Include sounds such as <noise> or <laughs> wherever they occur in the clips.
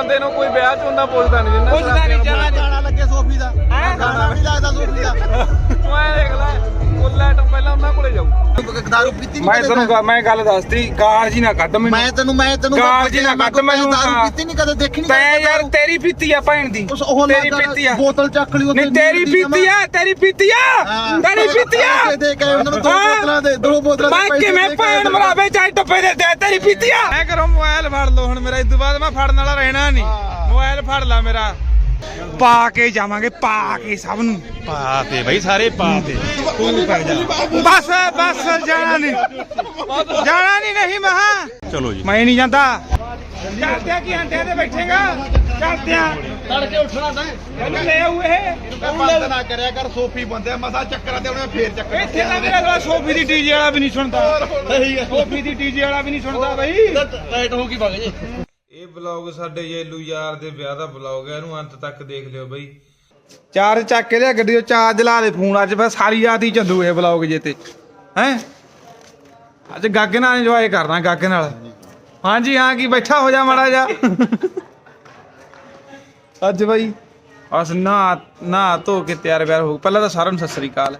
ਬੰਦੇ ਨੂੰ ਕੋਈ ਵਿਆਹ ਚ ਹੁੰਦਾ ਪੁੱਛਦਾ ਨਹੀਂ ਜਿੰਨਾ ਪੁੱਛਦਾ ਨਹੀਂ ਜਰਾ ਗਾਣਾ ਲੱਗੇ ਸੋਫੀ ਦਾ। ਹੈਂ? ਗਾਣਾ ਵੀ ਲੱਗਦਾ ਸੋਫੀ ਦਾ। ਤੂੰ ਐ ਦੇਖ ਲੈ। ਕੁੱਲ ਆਈਟਮ ਪਹਿਲਾਂ ਉਹਨਾਂ ਕੋਲੇ ਜਾਊ। ਦਾਰੂ ਪੀਤੀ ਮੈਂ ਤੈਨੂੰ ਗ- ਮੈਂ ਗੱਲ ਦੱਸਤੀ ਗਾਲ ਜੀ ਨਾ ਕੱਢ ਮੈਨੂੰ। ਮੈਂ ਤੈਨੂੰ ਮੈਂ ਤੈਨੂੰ ਗਾਲ ਜੀ ਨਾ ਕੱਢ ਮੈਨੂੰ ਦਾਰੂ ਤਾਂ। ਪੀਤੀ ਨਹੀਂ ਕਦੇ ਦੇਖੀ ਨਹੀਂ ਤੈ ਯਾਰ ਤੇਰੀ ਪੀਤੀ ਆ ਭੈਣ ਦੀ। ਉਸ ਉਹ ਤੇਰੀ ਪੀਤੀ ਆ। ਬੋਤਲ ਚੱਕ ਲਈ ਨਹੀਂ ਤੇਰੀ ਪੀਤੀ ਆ ਤੇਰੀ ਪੀਤੀ ਆ। ਤੇਰੀ ਪੀਤੀ ਆ। ਦੇ ਕੇ ਉਹਨਾਂ ਨੂੰ ਦੋ ਹਾਂ। ਬੋਤਲਾਂ ਦੇ ਦੋ ਬੋਤਲਾਂ ਦੇ ਮੈਂ ਕਿਵੇਂ ਭੈਣ ਮਰਾਵੇ ਚਾਹੇ ਟੱਪੇ ਦੇ ਦੇ ਤੇਰੀ ਪੀਤੀ ਆ। ਐ ਕਰੋ ਮੋਬਾਈਲ ਫੜ ਲਓ ਹੁਣ ਮੇਰਾ ਇਸ ਤੋਂ ਬਾਅਦ ਮੈਂ ਫੜਨ ਵਾਲਾ ਰਹਿਣਾ ਨਹੀਂ ਮੋਬਾਈਲ ਫੜ ਲੈ ਮੇਰਾ। ਪਾ ਕੇ ਜਾਵਾਂਗੇ ਪਾ ਕੇ ਸਭ ਨੂੰ। ਪਾ ਤੇ ਬਈ ਸਾਰੇ ਪਾ ਤੇ ਤੂੰ ਕਰ ਜਾ। ਬਸ ਬਸ ਜਾਣਾ ਨਹੀਂ। ਜਾਣਾ ਨਹੀਂ ਨਹੀਂ ਮਹਾ ਚਲੋ ਜੀ। ਮੈਂ ਨਹੀਂ ਜਾਂਦਾ। ਚੱਲਦੇ ਆ ਕੀ ਅੰਡਿਆਂ ਤੇ ਬੈਠੇਗਾ? ਚੱਲਦੇ ਆ। ਤੜਕੇ ਉੱਠਣਾ ਤਾਂ ਇਹਨੂੰ ਲੈ ਆਉ ਇਹ। ਬੰਦ ਨਾ ਕਰਿਆ ਕਰ ਸੋਫੀ ਬੰਦੇ ਮਸਾ ਚੱਕਰਾਂ ਤੇ ਉਹਨੇ ਫੇਰ ਚੱਕਰ ਇੱਥੇ ਤਾਂ ਮੇਰਾ ਸਾਲਾ ਸੋਫੀ ਦੀ ਡੀਜੇ ਵਾਲਾ ਵੀ ਨਹੀਂ ਸੁਣਦਾ। ਸਹੀ ਹੈ ਸੋਫੀ ਦੀ ਡੀਜੇ ਵਾਲਾ ਵੀ ਨਹੀਂ ਸੁਣਦਾ ਬਈ। ਟਾਈਟ ਹੋ ਗਈ ਵਗ ਜੇ। ਇਹ ਬਲੌਗ ਸਾਡੇ ਜੇਲੂ ਯਾਰ ਦੇ ਵਿਆਹ ਦਾ ਬਲੌਗ ਹੈ, ਇਹਨੂੰ ਅੰਤ ਤੱਕ ਦੇਖ ਲਿਓ ਬਈ। ਚਾਰਜ ਚੱਕ ਕੇ ਲਿਆ ਗੱਡੀ ਤੋਂ ਚਾਰਜ ਲਾ ਦੇ ਫੋਨ ਅੱਜ ਬਸ ਸਾਰੀ ਰਾਤ ਹੀ ਚੱਲੂ ਇਹ ਬਲੌਗ ਜੇ ਤੇ। ਹੈ? ਅੱਜ ਗੱਗ ਨਾਲ ਇੰਜੋਏ ਕਰਨਾ ਗੱਗ ਨਾਲ। ਹਾਂਜੀ, ਹਾਂ, ਕੀ ਬੈਠਾ ਹੋ ਜਾ ਮਾੜਾ ਜਾ ਅੱਜ ਬਾਈ ਅਸ ਨਾ ਨਾ ਧੋ ਕੇ ਤਿਆਰ ਬਿਆਰ ਹੋ ਪਹਿਲਾਂ ਤਾਂ ਸਾਰਿਆਂ ਨੂੰ ਸਤਿ ਸ੍ਰੀ ਅਕਾਲ।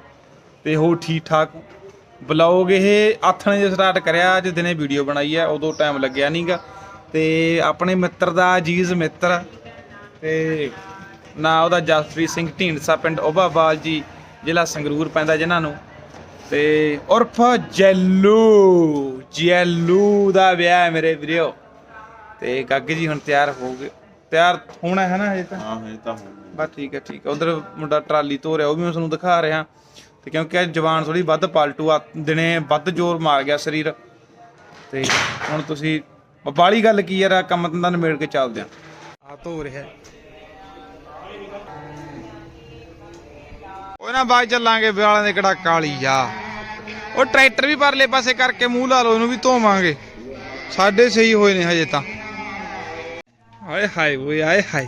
ਤੇ ਹੋ ਠੀਕ ਠਾਕ ਬਲੌਗ ਇਹ ਆਥਣੇ ਜੇ ਸਟਾਰਟ ਕਰਿਆ, ਅੱਜ ਦਿਨੇ ਵੀਡੀਓ ਬਣਾਈ ਹੈ, ਉਦੋਂ ਟਾਈਮ ਲੱਗਿਆ ਨਹੀਂਗਾ ਤੇ ਆਪਣੇ ਮਿੱਤਰ ਦਾ ਅਜੀਜ਼ ਮਿੱਤਰ ਤੇ ਨਾ ਉਹਦਾ ਜਸਪ੍ਰੀਤ ਸਿੰਘ ਢੀਂਡਸਾ ਪਿੰਡ ਓਬਾਵਾਲ ਜੀ ਜ਼ਿਲ੍ਹਾ ਸੰਗਰੂਰ ਪੈਂਦਾ ਜਿਨ੍ਹਾਂ ਨੂੰ। ਤੇ ਉਰਫ ਜੈਲੂ ਜੈਲੂ ਦਾ ਵਿਆਹ ਹੈ ਮੇਰੇ ਵੀਰੋ ਤੇ ਗੱਗ ਜੀ ਹੁਣ ਤਿਆਰ ਹੋ ਗਏ ਤਿਆਰ ਹੋਣਾ ਹੈ ਨਾ ਹਜੇ ਤਾਂ? ਹਾਂ ਇਹ ਤਾਂ ਬਸ ਠੀਕ ਹੈ ਠੀਕ ਹੈ। ਉਧਰ ਮੁੰਡਾ ਟਰਾਲੀ ਧੋ ਰਿਹਾ ਉਹ ਵੀ ਮੈਂ ਤੁਹਾਨੂੰ ਦਿਖਾ ਰਿਹਾ। ਤੇ ਕਿਉਂਕਿ ਜਵਾਨ ਥੋੜੀ ਵੱਧ ਪਾਲਟੂ ਆ ਦਿਨੇ ਵੱਧ ਜ਼ੋਰ ਮਾਰ ਗਿਆ ਸਰੀਰ। ਤੇ ਹੁਣ ਤੁਸੀਂ ਬਾਲੀ ਗੱਲ ਕੀ ਯਾਰ ਆਹ ਕੰਮ ਧੰਦਾ ਨਿਬੇੜ ਕੇ ਚੱਲਦੇ ਆ। ਆ ਧੋ ਰਿਹਾ। ਉਹ ਨਾ ਬਾਅਦ ਚੱਲਾਂਗੇ ਵਿਆਲਾਂ ਦੇ ਕਿਹੜਾ ਕਾਲੀ ਜਾ ਉਹ ਟਰੈਕਟਰ ਵੀ ਪਰਲੇ ਪਾਸੇ ਕਰਕੇ ਮੂੰਹ ਲਾ ਲਓ ਇਹਨੂੰ ਵੀ ਧੋਵਾਂਗੇ। ਸਾਡੇ ਸਹੀ ਹੋਏ ਨੇ ਹਜੇ ਤਾਂ। ਹਾਏ ਹਾਏ ਓਏ ਆਏ ਹਾਏ।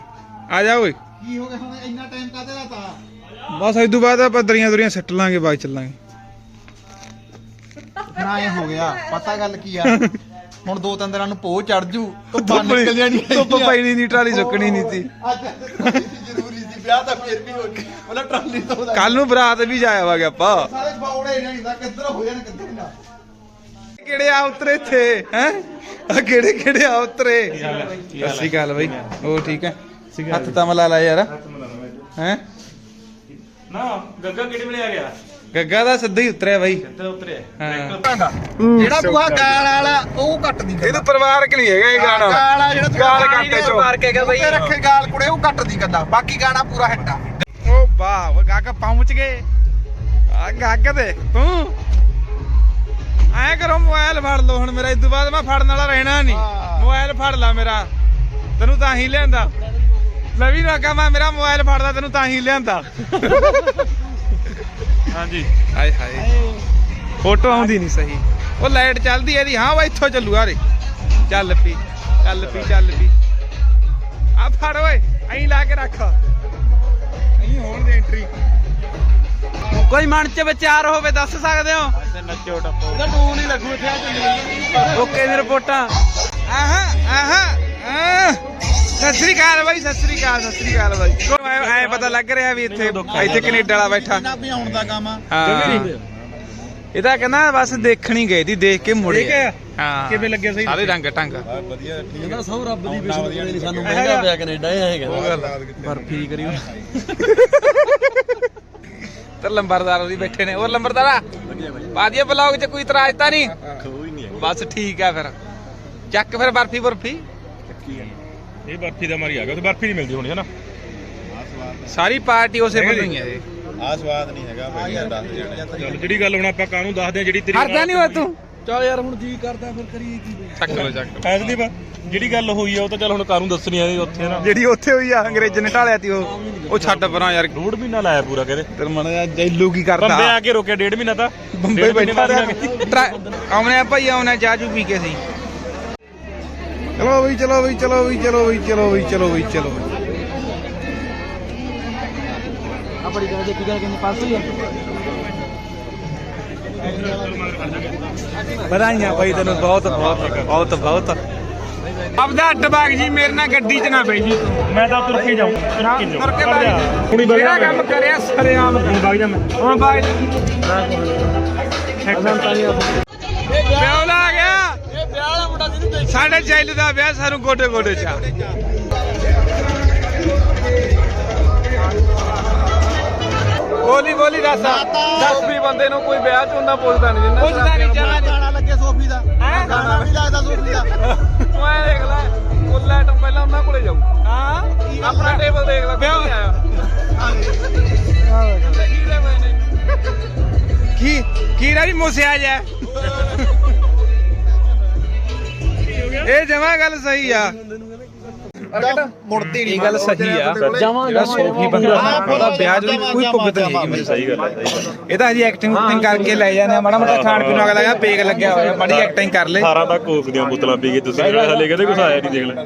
ਆ ਜਾ ਓਏ। ਕੀ ਹੋ ਗਿਆ ਹੁਣ ਇੰਨਾ ਟਾਈਮ ਕਾਹਦੇ ਦਾ ਤਾ? ਬਸ ਇਸ ਤੋਂ ਬਾਅਦ ਆਪਾਂ ਦਰੀਆਂ ਦੁਰੀਆਂ ਸੱਟ ਲਾਂਗੇ ਬਾਅਦ ਚੱਲਾਂਗੇ। ਹੋ ਗਿਆ ਪਤਾ ਗੱਲ ਕੀ ਆ। ਹੁਣ ਦੋ ਤਿੰਨ ਦਿਨਾਂ ਨੂੰ ਪੋਹ ਚੜ ਜੂ ਧੁੱਪਾਂ ਨਿਕਲ ਜਾਣੀ ਧੁੱਪ ਪੈਣੀ ਨਹੀਂ ਟਰਾਲੀ ਸੁੱਕਣੀ ਨਹੀਂ ਸੀ। ਅੱਜ ਜ਼ਰੂਰੀ ਸੀ ਵਿਆਹ ਤਾਂ ਫੇਰ ਵੀ ਹੋ ਗਿਆ ਮਤਲਬ ਟਰਾਲੀ ਤੋਂ ਦਾ ਕੱਲ ਨੂੰ ਬਰਾਤ ਵੀ ਜਾਇਆ ਵਾਗੇ ਆਪਾਂ। ਸਾਰੇ ਬੌੜੇ ਨਹੀਂ ਦਾ ਕਿੱਧਰ ਹੋ ਜਾਣ ਕਿੱਧਰ ਨਾ ਕਿਹੜੇ ਆ ਉਤਰੇ ਇੱਥੇ ਹੈ? ਆ ਕਿਹੜੇ ਕਿਹੜੇ ਆ ਉਤਰੇ? ਸਤਿ ਸ਼੍ਰੀ ਅਕਾਲ ਬਾਈ ਉਹ ਠੀਕ ਹੈ? ਹੱਥ ਤਾਂ ਮਲਾ ਲਾ ਯਾਰ। ਹੈ? ਨਾ ਗੱਗਾ ਕਿਹੜੇ ਵੇਲੇ ਆ ਗਿਆ? ਗੱਗਾ ਦਾ ਸਿੱਧਾ ਹੀ ਉਤਰਿਆ ਬਾਈ। ਤੇ ਉਤਰਿਆ। ਹਾਂ। ਜਿਹੜਾ ਬੂਹਾ ਗਾਲ ਵਾਲਾ ਉਹ ਕੱਟ ਦੀ ਇਹ ਤਾਂ ਪਰਿਵਾਰਕ ਨਹੀਂ ਹੈਗਾ ਇਹ ਗਾਣਾ। ਗਾਲ ਵਾਲਾ ਜਿਹੜਾ ਗਾਲ ਕੱਟ ਚੋ। ਮਾਰ ਕੇ ਗਿਆ ਬਈ ਰੱਖੇ ਗਾਲ ਕੁੜੇ ਉਹ ਕੱਟ ਦੀ ਗੱਦਾ। ਬਾਕੀ ਗਾਣਾ ਪੂਰਾ ਹਿੱਟਾ। ਓ ਵਾਹ ਉਹ ਗੱਗ ਪਹੁੰਚ ਗਏ। ਆ ਗੱਗ ਦੇ ਤੂੰ? ਐ ਕਰੋ ਮੋਬਾਈਲ ਫੜ ਲਓ ਹੁਣ ਮੇਰਾ। ਇਸ ਤੋਂ ਬਾਅਦ ਮੈਂ ਫੜਨ ਵਾਲਾ ਰਹਿਣਾ ਨਹੀਂ ਮੋਬਾਈਲ ਫੜ ਲੈ ਮੇਰਾ। ਤੈਨੂੰ ਤਾਂ ਹੀ ਲਿਆਂਦਾ। ਲਵੀ ਨਾ ਕਹਾਂ ਮੈਂ ਮੇਰਾ ਮੋਬਾਈਲ ਫੜਦਾ ਤੈਨੂੰ ਤਾਂ ਹੀ ਲਿਆਂਦਾ। ਹਾਂਜੀ। ਹਾਏ ਹਾਏ। ਫੋਟੋ ਆਉਂਦੀ ਨਹੀਂ ਸਹੀ। ਉਹ ਲਾਈਟ ਚੱਲਦੀ ਐ ਇਹਦੀ। ਹਾਂ ਵਾ ਇੱਥੋਂ ਚੱਲੂ ਆਰੇ ਚੱਲ ਪੀ ਚੱਲ ਪੀ ਚੱਲ ਪੀ। ਆ ਫੜ ਓਏ ਐਂ ਲਾ ਕੇ ਰੱਖ। ਐਂ ਹੋਣ ਦੇ ਐਂਟਰੀ ਕੋਈ ਮਨ ਚ ਵਿਚਾਰ ਹੋਵੇ ਦੱਸ ਸਕਦੇ ਹੋ? ਨੱਚੋ ਟੱਪੋ। ਉਹਦਾ ਟੂਨ ਹੀ ਲੱਗੂ ਇੱਥੇ ਆ ਓਕੇ ਦੀ ਰਿਪੋਰਟਾਂ। ਆਹਾਂ ਆਹਾਂ ਆਹ। ਸਤਿ ਸ੍ਰੀ ਅਕਾਲ ਬਾਈ ਸਤਿ ਸ੍ਰੀ ਅਕਾਲ ਸਤਿ ਸ੍ਰੀ ਅਕਾਲ ਬਾਈ। ਐ ਪਤਾ ਲੱਗ ਰਿਹਾ ਵੀ ਇੱਥੇ ਇੱਥੇ ਕੈਨੇਡਾ ਵਾਲਾ ਬੈਠਾ। ਨਾ ਵੀ ਆਉਣ ਦਾ ਕੰਮ ਆ? ਹਾਂ। ਇਹ ਤਾਂ ਕਹਿੰਦਾ ਬਸ ਦੇਖਣੀ ਗਏ ਦੀ ਦੇਖ ਕੇ ਮੁੜੇ ਠੀਕ ਹੈ। ਹਾਂ। ਕਿਵੇਂ ਲੱਗਿਆ ਸਹੀ ਸਾਰੇ ਰੰਗ ਟੰਗ। ਇਹਦਾ ਸਭ ਰੱਬ ਦੀ ਬਿਸਮਤ ਨਹੀਂ ਸਾਨੂੰ ਮਹਿੰਗਾ ਪਿਆ ਕੈਨੇਡਾ ਇਹ ਹੈਗਾ। ਉਹ ਗੱਲ ਬਰਫੀ ਕਰੀ ਤੇ ਲੰਬਰਦਾਰ ਉਹਦੀ ਬੈਠੇ ਨੇ। ਹੋਰ ਲੰਬਰਦਾਰਾ ਬਾਦੀਆ ਬਲੌਗ 'ਚ ਕੋਈ ਇਤਰਾਜ਼ ਤਾਂ ਨਹੀਂ? ਕੋਈ ਨਹੀਂ ਬਸ ਠੀਕ ਆ ਫਿਰ। ਚੱਕ ਫਿਰ ਬਰਫੀ ਬਰਫੀ ਇਹ ਬਰਫੀ ਦਾ ਮਾਰੀ ਆ ਗਿਆ ਤੇ ਬਰਫੀ ਨਹੀਂ ਮਿਲਦੀ ਹੋਣੀ ਹੈ ਨਾ? ਸਾਰੀ ਪਾਰਟੀ ਉਸੇ ਵੱਲੋਂ ਹੀ ਹੈ ਇਹ। ਆ ਸਵਾਦ ਨਹੀਂ ਹੈਗਾ ਵਧੀਆ ਦੱਸ ਜਾਣੇ। ਚਲ ਜਿਹੜੀ ਗੱਲ ਹੁਣ ਆਪਾਂ ਕਾਹਨੂੰ ਦੱਸਦੇ ਆ ਜਿਹੜੀ ਤੇਰੀ ਹਰਦਾ ਨਹੀਂ ਹੋਇਆ ਤੂੰ? ਚਲ ਯਾਰ ਹੁਣ ਜੀ ਕਰਦਾ ਫਿਰ ਕਰੀਏ ਕੀ ਚੱਕ ਲੋ ਚੱਕ ਲਓ। ਐਸਦੀਪ ਜਿਹੜੀ ਗੱਲ ਹੋਈ ਆ ਉਹ ਤਾਂ ਚਲ ਹੁਣ ਕਾਹਨੂੰ ਦੱਸਣੀ ਆ ਉੱਥੇ ਨਾ। ਜਿਹੜੀ ਉੱਥੇ ਹੋਈ ਆ ਅੰਗਰੇਜ਼ ਨੇ ਢਾਲਿਆ ਤੀ ਉਹ। ਉਹ ਛੱਡ ਪਰਾਂ ਯਾਰ। ਡੂਢ ਮਹੀਨਾ ਲਾਇਆ ਪੂਰਾ ਕਹਿੰਦੇ ਤੇਰ ਮਨ ਜੈਲੂ ਕੀ ਬੰਬੇ ਕਰਦਾ ਆ ਕੇ ਰੋਕਿਆ ਡੇਢ ਮਹੀਨਾ ਤਾਂ। ਬੰਬੇ ਡੇਢ ਮਹੀਨੇ ਬੈਠਾ ਬਾਅਦ ਰਿਹਾ। ਜਾ ਕੇ। ਟਰਾ- ਆਉਣੇ ਆ ਭਾਈ ਆਉਣੇ ਚਾਜੂ ਪੀ ਕੇ ਸੀ ਚਲੋ ਬਈ ਚਲੋ ਬਈ ਚਲੋ ਬਈ ਚਲੋ ਬਈ ਚਲੋ ਬਈ ਚਲੋ ਬਈ ਚਲੋ ਆ ਬੜੀ ਗੱਲ ਦੇਖੀ ਗੱਲ ਕਿੰਨੇ ਪਾਸ ਹੋਈ ਵਧਾਈਆਂ ਭਾਈ ਤੈਨੂੰ ਬਹੁਤ ਬਹੁਤ ਬਹੁਤ ਬਹੁਤ। ਆਪਦਾ ਅੱਡ ਬਾਗ ਜੀ ਮੇਰੇ ਨਾਲ ਗੱਡੀ 'ਚ ਨਾ ਬਈ ਜੀ। ਮੈਂ ਤਾਂ ਤੁਰ ਕੇ ਜਾਊਂ ਤੁਰ ਕੇ ਜੀ। ਜਿਹੜਾ ਜਾ ਕੰਮ ਕਰਿਆ ਸਰਿਆਮ। ਵਗ ਜਾ ਮੈਂ। ਹੁਣ ਬਾਗ ਜੀ ਵਿਆਹ ਆ ਗਿਆ ਇਹ ਵਿਆਹ ਵਾਲਾ ਮੁੰਡਾ ਜਿਹਨੂੰ ਦੇਖ ਸਾਡੇ ਚੈਲ ਦਾ ਵਿਆਹ ਸਾਨੂੰ ਗੋਡੇ ਗੋਡੇ ਚ। ਬੋਲੀ ਬੋਲੀ ਦੱਸ ਵੀ ਬੰਦੇ ਨੂੰ ਕੋਈ ਵਿਆਹ ਚ ਹੁੰਦਾ ਪੁੱਛਦਾ ਨਹੀਂ ਜਿੰਨਾ ਪੁੱਛਦਾ ਨਹੀਂ ਜਰਾ ਗਾਣਾ ਲੱਗੇ ਸੋਫੀ ਦਾ? ਗਾਣਾ ਨਹੀਂ ਲੱਗਦਾ ਸੋਫੀ ਦਾ। ਐ ਦੇਖ ਲੈ ਕੁੱਲ ਆਈਟਮ ਪਹਿਲਾਂ ਉਹਨਾਂ ਕੋਲੇ ਜਾਊ। ਹਾਂ? ਆਪਣਾ ਟੇਬਲ ਦੇਖ ਲੈ ਵਿਆਹ ਆਇਆ। ਕੀ ਕੀ ਰਾ ਵੀ ਮੋਸਿਆ ਜਾ। ਇਹ ਜਮਾ ਗੱਲ ਸਹੀ ਆ। ਮੁੜਦੀ ਨਹੀਂ। ਇਹ ਗੱਲ ਸਹੀ ਆ। ਜਿਹੜਾ ਸੋਫੀ ਬੰਦਾ ਉਹਦਾ ਵਿਆਹ ਚ ਕੋਈ ਭੁਗਤ ਨਹੀਂ ਹੈਗੀ ਮੈਨੂੰ ਸਹੀ ਗੱਲ ਹੈ ਸਹੀ ਇਹ ਤਾਂ ਹજી ਐਕਟਿੰਗ ਉਕਟਿੰਗ ਕਰਕੇ ਲੈ ਜਾਂਦੇ ਆ। ਮਾੜਾ ਮੋਟਾ ਖਾਣ ਪੀਣ ਵਾਲਾ ਲੱਗਾ ਪੇਗ ਲੱਗਿਆ ਹੋਇਆ। ਮਾੜੀ ਐਕਟਿੰਗ ਕਰ ਲੈ। 18 ਤਾਂ ਕੋਕ ਦੀਆਂ ਬੋਤਲਾਂ ਪੀ ਗਏ ਤੁਸੀਂ ਹਲੇ ਕਹਿੰਦੇ ਕੁਛ ਆਇਆ ਨਹੀਂ ਦੇਖ ਲੈ।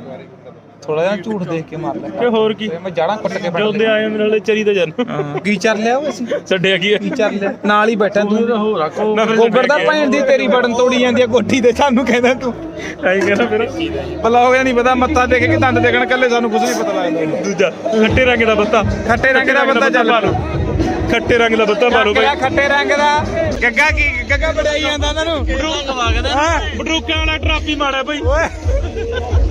ਥੋੜਾ ਜਿਹਾ ਝੂਠ ਦੇਖ ਕੇ ਮਾਰ ਲੈ ਕਿ ਹੋਰ ਕੀ? ਮੈਂ ਜਾੜਾਂ ਕੁੱਟ ਕੇ ਫੜ ਜੋਦੇ ਆਏ ਮੇਰੇ ਨਾਲੇ ਚਰੀ ਤਾਂ ਜਾਨ ਹਾਂ, ਕੀ ਚੱਲ ਲਿਆ ਉਹ ਅਸੀਂ? ਛੱਡਿਆ ਕੀ ਕੀ ਚੱਲ ਲਿਆ ਨਾਲ ਹੀ ਬੈਠਾ ਤੂੰ। ਨਾ ਫਿਰ ਗੋਬਰ ਦਾ ਭੈਣ ਦੀ ਤੇਰੀ ਬਟਨ ਤੋੜੀ ਜਾਂਦੀ ਆ ਕੋਠੀ ਤੇ ਸਾਨੂੰ ਕਹਿੰਦਾ ਤੂੰ। ਆਈ ਕਹਿੰਦਾ ਫਿਰ। ਬਲੌਗ ਜਾਂ ਨਹੀਂ ਪਤਾ ਮੱਥਾ ਦੇਖ ਕੇ ਦੰਦ ਦੇਖਣ ਕੱਲੇ ਸਾਨੂੰ ਕੁਝ ਨਹੀਂ ਪਤਾ ਲੱਗਦਾ। ਦੂਜਾ ਖੱਟੇ ਰੰਗ ਦਾ ਬੱਤਾ। ਖੱਟੇ ਰੰਗ ਦਾ ਬੰਦਾ ਚੱਲ। ਖੱਟੇ ਰੰਗ ਦਾ ਬੱਤਾ ਕਿਹੜਾ ਬਾਈ ਖੱਟੇ ਰੰਗ ਦਾ? ਗੱਗਾ ਕੀ ਗੱਗਾ ਬੜਾਈ ਜਾਂਦਾ ਉਹਨਾਂ ਨੂੰ। ਹਾਂ ਬਡਰੂਕਾਂ ਵਾਲਾ ਟਰਾਪੀ ਮਾੜਾ ਬਈ ਓਏ।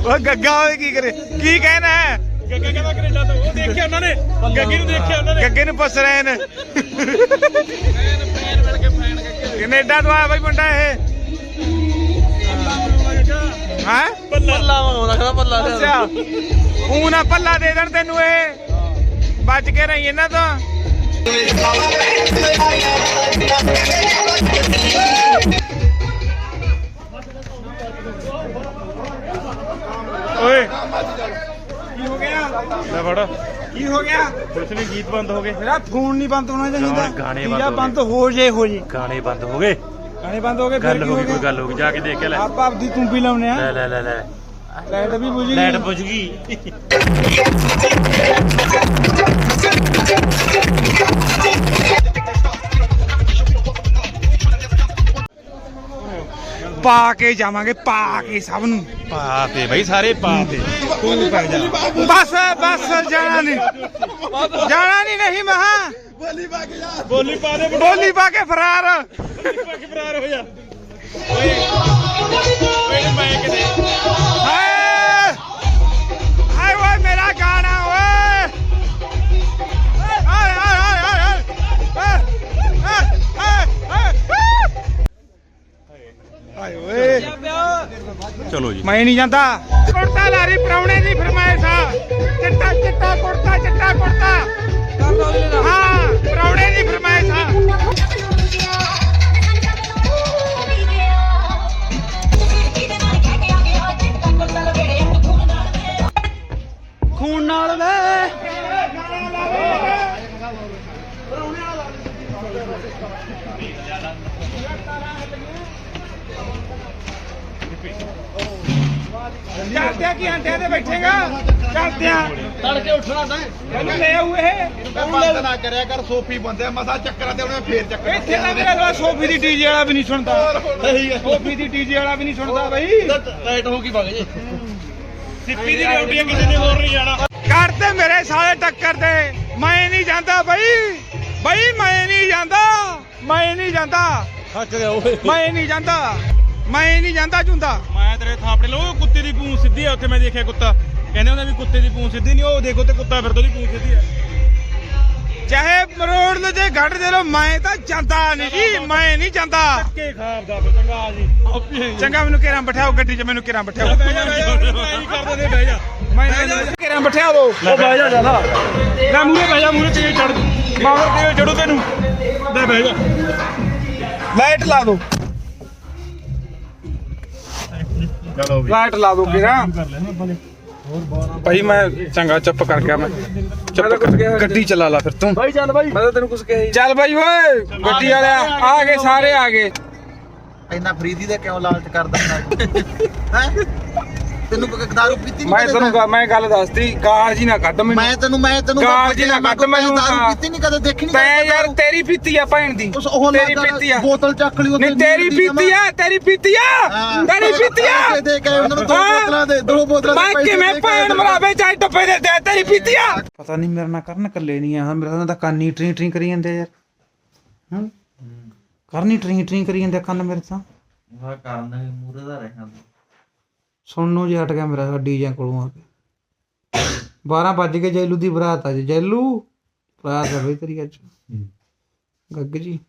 ਓ ਗੱਗਾ ਓਏ ਕੀ ਕਰੇ? ਕੀ ਕਹਿਣਾ ਹੈ? ਗੱਗਾ ਕਹਿੰਦਾ ਕੈਨੇਡਾ ਤੋਂ। ਉਹ ਦੇਖਿਆ ਉਹਨਾਂ ਨੇ। ਗੱਗੀ ਨੂੰ ਦੇਖਿਆ ਉਹਨਾਂ ਨੇ। ਗੱਗੇ ਨੂੰ ਪੁੱਛ ਰਹੇ ਨੇ। ਕੈਨੇਡਾ ਤੋਂ ਆਇਆ ਬਾਈ ਮੁੰਡਾ ਇਹ। ਹਾਂ? ਪੱਲਾ ਅੱਛਾ। ਉਹ ਨਾ ਪੱਲਾ ਦੇ ਦੇਣ ਤੈਨੂੰ ਇਹ। ਬਚ ਕੇ ਰਹੀ ਇਹਨਾਂ ਤੋਂ। ਓਏ। ਕੀ ਹੋ ਗਿਆ? ਲੈ ਫੜ। ਕੀ ਹੋ ਗਿਆ? ਪੁਲਿਸ ਨੇ ਗੀਤ ਬੰਦ ਹੋ ਗਏ। ਮੇਰਾ ਫੋਨ ਨਹੀਂ ਬੰਦ ਹੋਣਾ ਚਾਹੀਦਾ। ਗਾਣੇ- ਬੰਦ ਹੋ ਬੰਦ ਹੋ ਜੇ ਹੋ ਜੇ। ਗਾਣੇ ਬੰਦ ਹੋ ਗਏ। ਗਾਣੇ ਬੰਦ ਹੋ ਗਏ ਫਿਰ ਗੱਲ ਕੀ ਹੋ ਗਈ ਕੋਈ ਗੱਲ ਹੋ ਗਈ। ਜਾ ਕੇ ਦੇਖ ਕੇ ਲੈ। ਆਪ ਆਪਦੀ ਤੂੰ ਵੀ ਲਾਉਨੇ ਆ। ਲੈ ਲੈ ਲੈ ਲੈ। ਲਾਈਟ ਵੀ ਬੁਝ ਗਈ। ਲਾਈਟ ਪੁੱਜ ਗਈ। <laughs> ਪਾ ਕੇ ਜਾਵਾਂਗੇ ਪਾ ਕੇ ਸਭ ਨੂੰ। ਪਾ ਤੇ ਬਈ ਸਾਰੇ ਪਾ ਤੇ ਤੂੰ ਪੈ ਜਾ ਬਸ ਬਸ ਜਾਣਾ ਨਹੀਂ। ਜਾਣਾ ਨਹੀਂ ਨਹੀਂ ਮਹਾ ਬੋਲੀ ਪਾ ਦੇ ਬੋਲੀ ਪਾ ਕੇ ਫਰਾਰ। ਪਾ ਕੇ ਫਰਾਰ ਹੋ ਜਾ। ਓਏ ਮੈਂ ਕਿਤੇ ਹਾਏ। ਹਾਏ ਓਏ ਮੇਰਾ ਗਾਣਾ। ਮੈਂ ਨਹੀਂ ਜਾਂਦਾ। ਕੁੜਤਾ ਲਾਰੀ ਪ੍ਰਾਉਣੇ ਦੀ ਫਰਮਾਇਸ਼ ਆ। ਚਿੱਟਾ ਚਿੱਟਾ ਕੁੜਤਾ ਚਿੱਟਾ ਕੁੜਤਾ। ਹਾਂ ਪ੍ਰਾਉਣੇ ਦੀ ਫਰਮਾਇਸ਼ ਆ। ਕੀ ਹੰਟਿਆਂ ਤੇ ਬੈਠੇਗਾ? ਚੱਲਦਿਆਂ ਤੜਕੇ ਉੱਠਣਾ ਤਾਂ ਇਹਨੂੰ ਲੈ ਆਉ ਇਹ। ਬੰਦ ਨਾ ਕਰਿਆ ਕਰ ਸੋਫੀ ਬੰਦੇ ਮਸਾ ਚੱਕਰਾਂ ਤੇ ਉਹਨੇ ਫੇਰ ਚੱਕਰ ਇੱਥੇ ਤਾਂ ਮੇਰਾ ਸਾਲਾ ਸੋਫੀ ਦੀ ਡੀਜੇ ਵਾਲਾ ਵੀ ਨਹੀਂ ਸੁਣਦਾ। ਸਹੀ ਹੈ ਸੋਫੀ ਦੀ ਡੀਜੇ ਵਾਲਾ ਵੀ ਨਹੀਂ ਸੁਣਦਾ ਬਈ। ਟਾਈਟ ਹੋ ਗਈ ਵਗ ਜੇ। ਸਿੱਪੀ ਦੀ ਡਿਊਟੀ ਕਿਸੇ ਨੇ ਹੋਰ ਨਹੀਂ ਜਾਣਾ। ਕੱਢਦੇ ਮੇਰੇ ਸਾਲੇ ਟੱਕਰ ਤੇ ਮੈਂ ਨਹੀਂ ਜਾਂਦਾ ਬਈ। ਬਈ ਮੈਂ ਨਹੀਂ ਜਾਂਦਾ। ਮੈਂ ਨਹੀਂ ਜਾਂਦਾ। ਓਏ। ਮੈਂ ਨਹੀਂ ਜਾਂਦਾ। ਮੈਂ ਨਹੀਂ ਜਾਂਦਾ ਜੁੰਦਾ। ਮੈਂ ਤੇਰੇ ਥਾਪੜੇ ਲੋ ਕੁੱਤੇ ਦੀ ਪੂੰਛ ਸਿੱਧੀ ਆ ਉੱਥੇ ਮੈਂ ਦੇਖਿਆ ਕੁੱਤਾ। ਕਹਿੰਦੇ ਹੁੰਦੇ ਵੀ ਕੁੱਤੇ ਦੀ ਪੂੰਛ ਸਿੱਧੀ ਨਹੀਂ ਉਹ ਦੇਖੋ ਤੇ ਕੁੱਤਾ ਫਿਰਦਾ ਉਹਦੀ ਪੂੰਛ ਸਿੱਧੀ ਆ। ਚਾਹੇ ਮਰੋੜ ਲੈ ਜੇ ਗੱਡ ਦੇ ਲੋ ਮੈਂ ਤਾਂ ਜਾਂਦਾ ਨਹੀਂ ਜੀ ਮੈਂ ਨਹੀਂ ਜਾਂਦਾ। ਕੇ ਖਾਬ ਦਾ ਫਿਰ ਚੰਗਾ ਜੀ। ਚੰਗਾ ਮੈਨੂੰ ਕਿਰਾਂ ਬਿਠਾਓ ਗੱਡੀ 'ਚ ਮੈਨੂੰ ਕਿਰਾਂ ਬਿਠਾਓ। ਬਹਿ ਜਾ ਬਹਿ ਜਾ ਮੈਂ ਨਹੀਂ ਕਰਦੇ ਨੇ ਬਹਿ ਜਾ। ਮੈਂ ਕਿਰਾਂ ਬਿਠਾ ਦੋ। ਉਹ ਬਹਿ ਜਾ ਜਾਲਾ ਲੈ। ਮੂਰੇ ਬਹਿ ਜਾ ਮੂਰੇ ਤੇ ਚੜ ਮਾਰ ਤੇ ਚੜੂ ਤੈਨੂੰ। ਲੈ ਬਹਿ ਜਾ। ਲਾਈਟ ਲਾ ਦੋ। ਚਲੋ ਵੀ। ਲਾਈਟ ਲਾ ਦੋ ਕਿਰਾਂ ਕਰ ਲੈਣਾ ਆਪਾਂ ਨੇ। ਭਾਈ ਮੈਂ ਚੰਗਾ ਚੁੱਪ ਕਰ ਗਿਆ ਮੈਂ। ਚੁੱਪ ਕਰ ਗਿਆ। ਗੱਡੀ ਚਲਾ ਲਾ ਫਿਰ ਤੂੰ। ਭਾਈ ਚੱਲ ਭਾਈ। ਮੈਂ ਤਾਂ ਤੈਨੂੰ ਕੁਝ ਕਿਹਾ ਚੱਲ ਭਾਈ ਓਏ ਗੱਡੀ ਵਾਲਿਆ ਆ ਗਏ ਸਾਰੇ ਆ ਗਏ। ਇੰਨਾ ਫਰੀਦੀ ਦਾ ਕਿਉਂ ਲਾਲਚ ਕਰਦਾ <laughs> ਹੈ? ਤੈਨੂੰ ਕੋਈ ਦਾਰੂ ਪੀਤੀ ਨਹੀਂ ਮੈਂ ਕਦੇ ਤੈਨੂੰ ਗ- ਮੈਂ ਗੱਲ ਦੱਸਤੀ ਗਾਲ ਜੀ ਨਾ ਕੱਢ ਮੈਨੂੰ। ਮੈਂ ਤੈਨੂੰ ਮੈਂ ਤੈਨੂੰ ਗਾਲ ਜੀ ਨਾ ਕੱਢ ਮੈਨੂੰ ਦਾਰੂ ਤਾਂ। ਪੀਤੀ ਨਹੀਂ ਕਦੇ ਦੇਖੀ ਨਹੀਂ ਤੈ ਯਾਰ ਤੇਰੀ ਪੀਤੀ ਆ ਭੈਣ ਦੀ। ਉਸ ਉਹ ਤੇਰੀ ਲੱਗਾ ਪੀਤੀ ਆ। ਬੋਤਲ ਚੱਕ ਲਈ ਨਹੀਂ ਤੇਰੀ ਪੀਤੀ ਆ ਤੇਰੀ ਪੀਤੀ ਆ। ਤੇਰੀ ਪੀਤੀ ਆ। ਦੇ ਕੇ ਉਹਨਾਂ ਨੂੰ ਦੋ ਹਾਂ। ਬੋਤਲਾਂ ਦੇ ਦੋ ਬੋਤਲਾਂ ਦੇ ਮੈਂ ਪੈਸੇ ਕਿਵੇਂ ਦੇ ਕੇ ਭੈਣ ਮਰਾਵੇ ਚਾਹੇ ਟੱਪੇ ਦੇ ਦੇ ਤੇਰੀ ਪੀਤੀ ਆ। ਪਤਾ ਨਹੀਂ ਮੇਰੇ ਨਾਲ ਕਰਨ ਕੱਲੇ ਨਹੀਂ ਆ ਮੇਰਾ ਤਾਂ ਕੰਨ ਹੀ ਟਰੀ ਟਰੀ ਕਰੀ ਜਾਂਦੇ ਯਾਰ। ਹਾਂ? ਕਰਨੀ ਟਰੀ ਟਰੀ ਕਰੀ ਜਾਂਦੇ ਆ ਕੰਨ ਮੇਰੇ ਤਾਂ। ਮੈਂ ਕਰਨਾ ਮੂਰੇ ਦਾ ਰਹਿਣਾ ਸੁਣਨੋਂ ਜੇ ਹਟ ਗਿਆ ਮੇਰਾ ਡੀਜੇ ਕੋਲੋਂ ਆ ਕੇ। 12 ਵੱਜ ਕੇ ਜੈਲੂ ਦੀ ਬਰਾਤ ਆ ਜੀ। ਜੈਲੂ ਬਰਾਤ ਆ ਬਈ ਤੇਰੀ ਅੱਜ। ਗੱਗ ਜੀ।